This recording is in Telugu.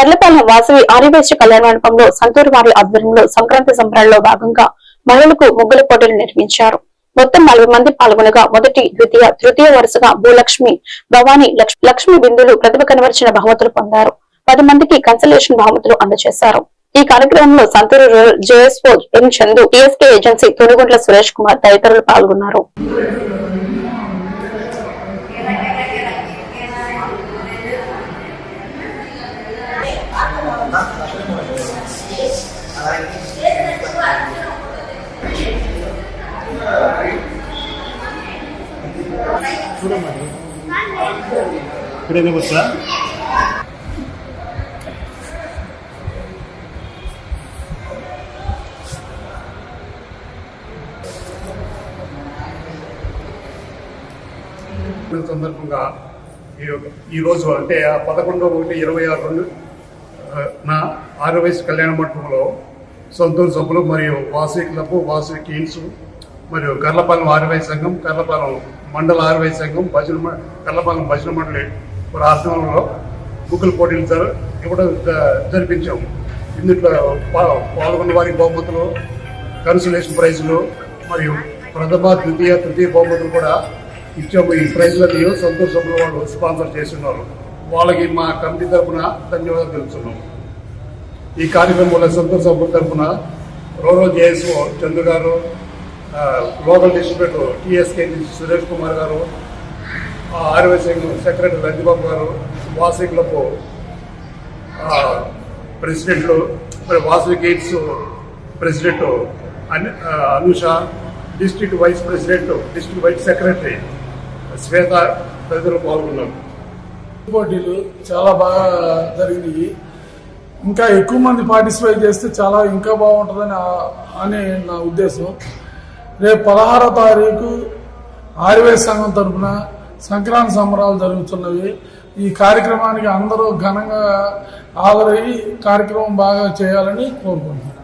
కర్లపాలెం వాసవి ఆర్యవేశ్య కళ్యాణ మండపంలో సంతూరు వారి ఆధ్వర్యంలో సంక్రాంతి సంబరాల్లో భాగంగా మహిళలకు ముగ్గుల పోటీలు నిర్వహించారు. మొత్తం నలభై మంది పాల్గొనగా మొదటి ద్వితీయ తృతీయ వరుసగా భూలక్ష్మి భవానీ లక్ష్మి బిందులు ప్రతిభ కనబరిచిన బహుమతులు పొందారు. పది మందికి కన్సలేషన్ బహుమతులు అందజేశారు. ఈ కార్యక్రమంలో Santuru rural JSO M Chandu TSK agency Tonuguntla Suresh Kumar తదితరులు పాల్గొన్నారు. ఇక్కడేనే వచ్చా సందర్భంగా ఈ రోజు అంటే ఆ పదకొండు ఒకటి ఇరవై ఆరు రెండు నా ఆరు వయసు కళ్యాణ మండపంలో సొంతూరు సభ్యులు మరియు వాసవి క్లబ్ వాసవి కీన్స్ మరియు కర్లపాలెం ఆరువై సంఘం కర్లపాలెం మండల ఆరువై సంఘం భజన మ- భజన మండలి వారి ఆధ్వర్యంలో బుక్కుల పోటీలు జర ఇవ్వడం జరిపించాము. ఇందులో పాల్గొన్న వారికి బహుమతులు కన్సలేషన్ ప్రైజులు మరియు ప్రథమ ద్వితీయ తృతీయ బహుమతులు కూడా ఇచ్చాము. ఈ ప్రైజ్లని సంతోషంలో వాళ్ళు స్పాన్సర్ చేస్తున్నారు. వాళ్ళకి మా కమిటీ తరఫున ధన్యవాదాలు తెలుపుతున్నాం. ఈ కార్యక్రమంలో సంతోష సభ్యుల తరఫున రూరల్ జేఎస్ఓ చంద్రు గారు ఆ, local distributor TSK Suresh Kumar garu RY Singh secretary రంజిబాబు గారు వాసవి క్లబ్ ప్రెసిడెంట్లు మరి Vasavi gates president Anusha district vice president district vice secretary Shweta తదితరులు పాల్గొన్నారు. పోటీలు చాలా బాగా జరిగినాయి. ఇంకా ఎక్కువ మంది పార్టిసిపేట్ చేస్తే చాలా ఇంకా బాగుంటుందని అని నా ఉద్దేశం. రేపు పదహారో తారీఖు ఆర్వే సంఘం తరఫున సంక్రాంతి సంబరాలు జరుగుతున్నవి. ఈ కార్యక్రమానికి అందరూ ఘనంగా హాజరయ్యి కార్యక్రమం బాగా చేయాలని కోరుకుంటున్నాను